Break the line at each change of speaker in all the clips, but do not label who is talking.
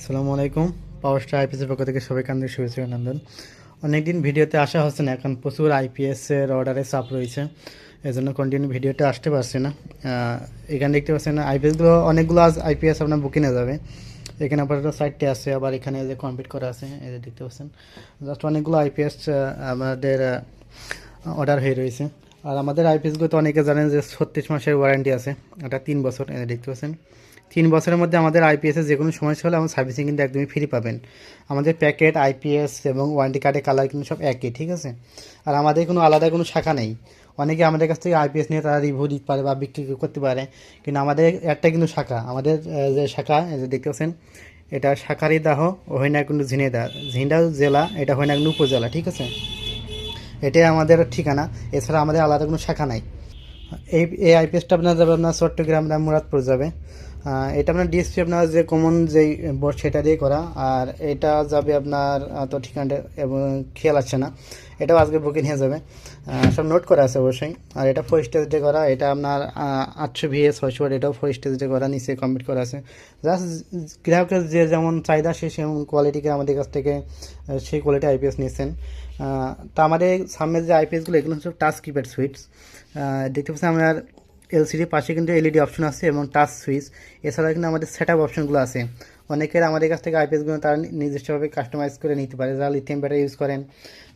আসসালামু আলাইকুম। পাওয়ার স্টার আইপিএসের পক্ষ থেকে সবাই কান্দের শুভেচ্ছা অভিনন্দন। অনেকদিন ভিডিওতে আসা হচ্ছে না, এখন প্রচুর আইপিএসের অর্ডারে চাপ রয়েছে। এই জন্য কন্টিনিউ ভিডিওতে আসতে পারছি না। এখানে দেখতে পাচ্ছেন আইপিএসগুলো অনেকগুলো আজ আইপিএস আপনার বুকিংয়ে যাবে। এখানে আপাতত সাইটটি আছে, আবার এখানে যে কমপ্লিট করা আছে, এই যে দেখতে পাচ্ছেন। জাস্ট অনেকগুলো আইপিএস আমাদের অর্ডার হয়ে রয়েছে। আর আমাদের আইপিএসগুলো তো অনেকে জানেন যে ছত্রিশ মাসের ওয়ারেন্টি আছে এটা তিন বছর দেখতে পাচ্ছেন। তিন বছরের মধ্যে আমাদের আইপিএসের যে কোনো সমস্যা হলে আমার সার্ভিসিং কিন্তু একদমই ফ্রি পাবেন। আমাদের প্যাকেট আইপিএস এবং ওয়ারেন্টি কার্ডের কালার কিন্তু সব একই, ঠিক আছে? আর আমাদের কোনো আলাদা কোনো শাখা নেই। অনেকে আমাদের কাছ থেকে আইপিএস নিয়ে তারা রিভিউ দিতে পারে বা বিক্রি করতে পারে, কিন্তু আমাদের একটা কিন্তু শাখা, আমাদের যে শাখা যে দেখতে পাচ্ছেন এটা শাখারি দাহ হইনা কিন্তু ঝিনেদা ঝিন্দা জেলা, এটা হইনা কিন্তু উপজেলা, ঠিক আছে? এটাই আমাদের ঠিকানা, এছাড়া আমাদের আলাদা কোনো শাখা নাই। এই এই আইপিএসটা আপনার যাবে আপনার চট্টগ্রাম মুরাদপুর যাবে। এটা আপনার ডিএসপি আপনার যে কমন যেই বোর্ড সেটা দিয়ে করা, আর এটা যাবে আপনার তো ঠিকানাটা এবং খেয়াল আসছে না, এটাও আজকে বুকিং হয়ে যাবে। সব নোট করা আছে অবশ্যই, আর এটা ফোর স্টেজ ডে করা, এটা আপনার আটশো ভিএস ছয়শো এটাও ফোর স্টেজ ডে করা, নিচে কমপ্লিট করা আছে। জাস্ট গ্রাহকের যে যেমন চাহিদা, সে সেমন কোয়ালিটিকে আমাদের কাছ থেকে সেই কোয়ালিটি আইপিএস নিয়েছেন। তা আমাদের সামনের যে আইপিএসগুলো এগুলো হচ্ছে টাচ কিপ্যাড সুইটস দেখতে পাচ্ছি আমার এলসিডির পাশে কিন্তু এলইডি অপশন আছে এবং টাচ সুইচ। এছাড়া কিন্তু আমাদের সেট আপ অপশনগুলো আছে। অনেকের আমাদের কাছ থেকে আইপিএসগুলো তারা নি- নিজস্বভাবে কাস্টমাইজ করে নিতে পারে। যারা লিথিয়াম ব্যাটারি ইউজ করেন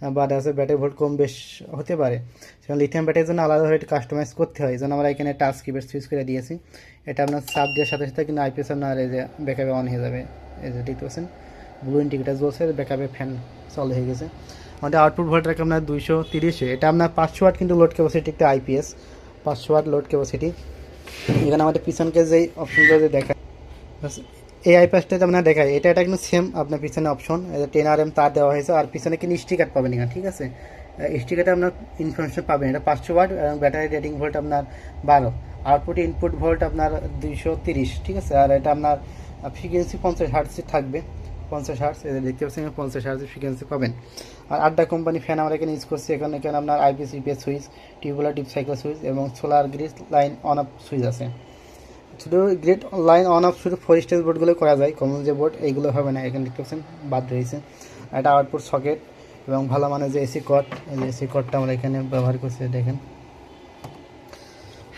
বা দেখা যাচ্ছে ব্যাটারি ভোল্ট কম বেশ হতে পারে। সেখানে লিথিয়াম ব্যাটারির জন্য আলাদাভাবে কাস্টমাইজ করতে হয়। জন্য আমরা এখানে টাচ কিপ্যাড সুইচ করে দিয়েছি। এটা আপনার সাপ দেওয়ার সাথে সাথে কিন্তু আইপিএস আপনার এই যে ব্যাকআপে অন হয়ে যাবে। এই যে দেখতে পাচ্ছেন ব্লু ইন্ডিকেটার জ্বলছে ব্যাকআপে ফ্যান চালু হয়ে গেছে। আমাদের আউটপুট ভোল্ট রাখে আপনার দুইশো তিরিশে। এটা আপনার পাঁচশো ওয়াট কিন্তু লোড ক্যাপাসিটি একটা আইপিএস। পাঁচশো ওয়াট লোড ক্যাপাসিটি এখানে আমাদের পিছনকে যেই অপশনগুলো যে দেখায়। এই আইপিএসটা আপনার দেখায়, এটা এটা সেম আপনার পিছনে অপশন টেন আর এম তার দেওয়া হয়েছে, আর পিছনে কিন্তু স্টিকার পাবেন এখানে, ঠিক আছে? স্টিকারটা আপনার ইনফরমেশন পাবেন, এটা পাঁচশো ওয়াট এবং ব্যাটারি রেটিং ভোল্ট আপনার বারো আউটপুট ইনপুট ভোল্ট আপনার দুইশো তিরিশ, ঠিক আছে? আর এটা আপনার ফ্রিকোয়েন্সি পঞ্চাশ হার্টসে থাকবে, পঞ্চাশ হার্টস দেখতে পাচ্ছেন, পঞ্চাশ হার্টসের ফ্রিকোয়েন্সি পাবেন। আর আড্ডা কোম্পানি ফ্যান আমরা এখানে ইউজ করছি। এখানে এখানে আপনার IPS EPS switch tubular deep cycle switch এবং solar grid line on off switch আছে। শুধু গ্রেট লাইন অন অফ শুধু ফোর স্টেজ বোর্ডগুলো করা যায়। কমন যে বোর্ড এইগুলো হবে না। এখানে দেখতে পাচ্ছেন, বাদ রয়েছে। একটা আউটপুট সকেট এবং ভালো মানের যে এসি কট এই যে এসি কটটা আমরা এখানে ব্যবহার করছি, দেখেন।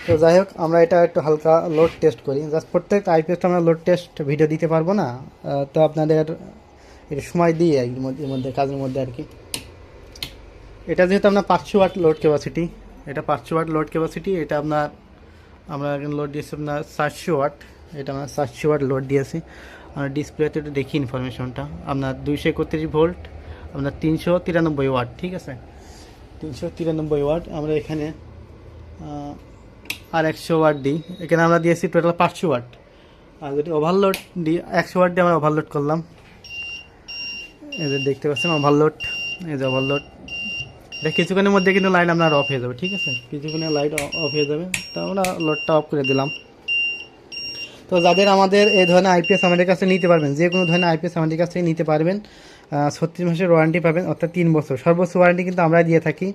তো যাই হোক, আমরা এটা একটু হালকা লোড টেস্ট করি। জাস্ট প্রত্যেকটা আইপিএসটা আমরা লোড টেস্ট ভিডিও দিতে পারব না। তো আপনাদের একটু সময় দিই মধ্যে, এর মধ্যে, কাজের মধ্যে আর কি। এটা যেহেতু আপনার পাঁচশো ওয়াট লোড ক্যাপাসিটি এটা পাঁচশো ওয়াট লোড ক্যাপাসিটি এটা আপনার, আমরা এখন লোড দিয়েছি আপনার চারশো ওয়াট এটা আমরা সাতশো ওয়াট লোড দিয়েছি। আর ডিসপ্লেতে একটু দেখি ইনফরমেশনটা আপনার দুইশো একত্রিশ ভোল্ট আপনার তিনশো তিরানব্বই ওয়াট ঠিক আছে? তিনশো তিরানব্বই ওয়াট আমরা এখানে আর একশো ওয়াট দিই। এখানে আমরা দিয়েছি টোটাল পাঁচশো ওয়াট আর যদি ওভারলোড দিই, একশো ওয়াট দিয়ে আমরা ওভারলোড করলাম। যে দেখতে পাচ্ছেন ওভারলোড এই যে ওভারলোড এটা কিছুক্ষণের মধ্যে কিন্তু লাইট আপনার অফ হয়ে যাবে, ঠিক আছে? কিছুক্ষণের লাইট অফ হয়ে যাবে, তো আমরা লোডটা অফ করে দিলাম। তো যাদের আমাদের এই ধরনের আইপিএস আমাদের কাছে নিতে পারবেন, যে কোনো ধরনের আইপিএস আমাদের কাছ থেকে নিতে পারবেন ছত্রিশ মাসের ওয়ারেন্টি পাবেন, অর্থাৎ তিন বছর। সর্বোচ্চ ওয়ারেন্টি কিন্তু আমরা দিয়ে থাকি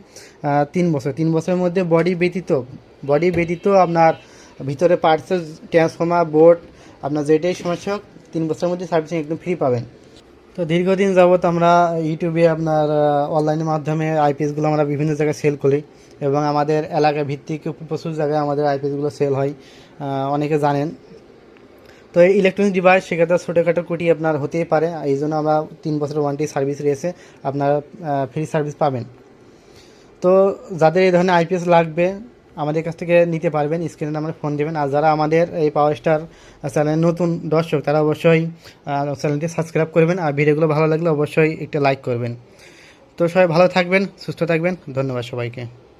তিন বছর। তিন বছরের মধ্যে বডি ব্যতীত বডি ব্যতীত আপনার ভিতরে পার্টসের ট্রান্সফর্মার বোর্ড আপনার যেটাই সমস্যা হোক, তিন বছরের মধ্যে সার্ভিসিং একদম ফ্রি পাবেন। তো দীর্ঘদিন যাবৎ আমরা ইউটিউবে আপনার অনলাইনের মাধ্যমে আইপিএসগুলো আমরা বিভিন্ন জায়গায় সেল করি এবং আমাদের এলাকা ভিত্তিক প্রচুর জায়গায় আমাদের আইপিএসগুলো সেল হয় অনেকে জানেন। তো এই ইলেকট্রনিক ডিভাইস সেক্ষেত্রে ছোটোখাটো কুটি আপনার হতেই পারে, এই জন্য আমরা তিন বছরের ওয়ারেন্টি সার্ভিস রয়েছে, আপনারা ফ্রি সার্ভিস পাবেন। তো যাদের এই ধরনের আইপিএস লাগবে আমাদের কাছ থেকে নিতে পারবেন স্ক্রিনে নাম্বারে ফোন দেবেন। আর যারা আমাদের এই পাওয়ার স্টার চ্যানেল নতুন দর্শক, তারা অবশ্যই চ্যানেলটি সাবস্ক্রাইব করবেন। আর ভিডিওগুলো ভালো লাগলে অবশ্যই একটা লাইক করবেন। তো সবাই ভালো থাকবেন, সুস্থ থাকবেন। ধন্যবাদ সবাইকে।